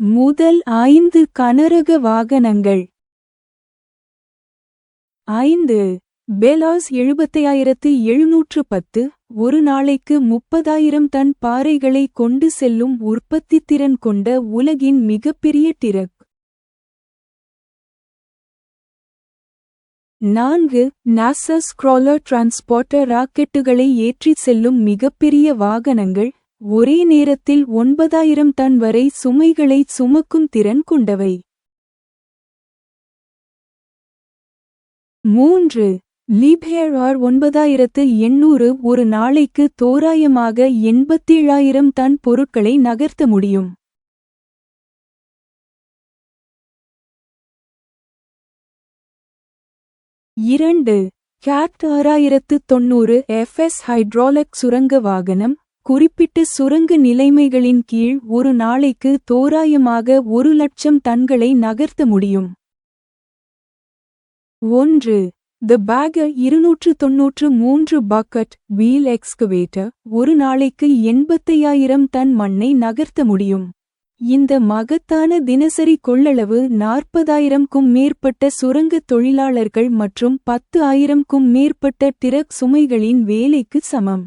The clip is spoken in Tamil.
முதல் ஐந்து கனரக வாகனங்கள். ஐந்து பெலாஸ் எழுபத்தையாயிரத்து எழுநூற்று பத்து ஒரு நாளைக்கு முப்பதாயிரம் டன் பாறைகளை கொண்டு செல்லும் உற்பத்தித்திறன் கொண்ட உலகின் மிகப்பெரிய டிரக். நான்கு நாசா ஸ்க்ராலர் டிரான்ஸ்போர்ட்டர் ராக்கெட்டுகளை ஏற்றிச் செல்லும் மிகப்பெரிய வாகனங்கள். ஒரே நேரத்தில் ஒன்பதாயிரம் டன் வரை சுமைகளை சுமக்கும் திறன் கொண்டவை. மூன்று. லீபேர் ஆர் ஒன்பதாயிரத்து எண்ணூறு ஒரு நாளைக்கு தோராயமாக எண்பத்தேழாயிரம் டன் பொருட்களை நகர்த்த முடியும். இரண்டு. கேட் ஆறாயிரத்து தொன்னூறு எஃப்எஸ் ஹைட்ராலக் சுரங்க வாகனம் குறிப்பிட்ட சுரங்க நிலைமைகளின் கீழ் ஒரு நாளைக்கு தோராயமாக ஒரு லட்சம் டன்களை நகர்த்த முடியும். ஒன்று. த பேகர் இருநூற்று தொன்னூற்று மூன்று பக்கட் வீல் எக்ஸ்கவேட்டர் ஒரு நாளைக்கு எண்பத்தையாயிரம் டன் மண்ணை நகர்த்த முடியும். இந்த மகத்தான தினசரி கொள்ளளவு நாற்பதாயிரம்க்கும் மேற்பட்ட சுரங்கத் தொழிலாளர்கள் மற்றும் பத்து ஆயிரம்க்கும் மேற்பட்ட டிரக் சுமைகளின் வேலைக்கு சமம்.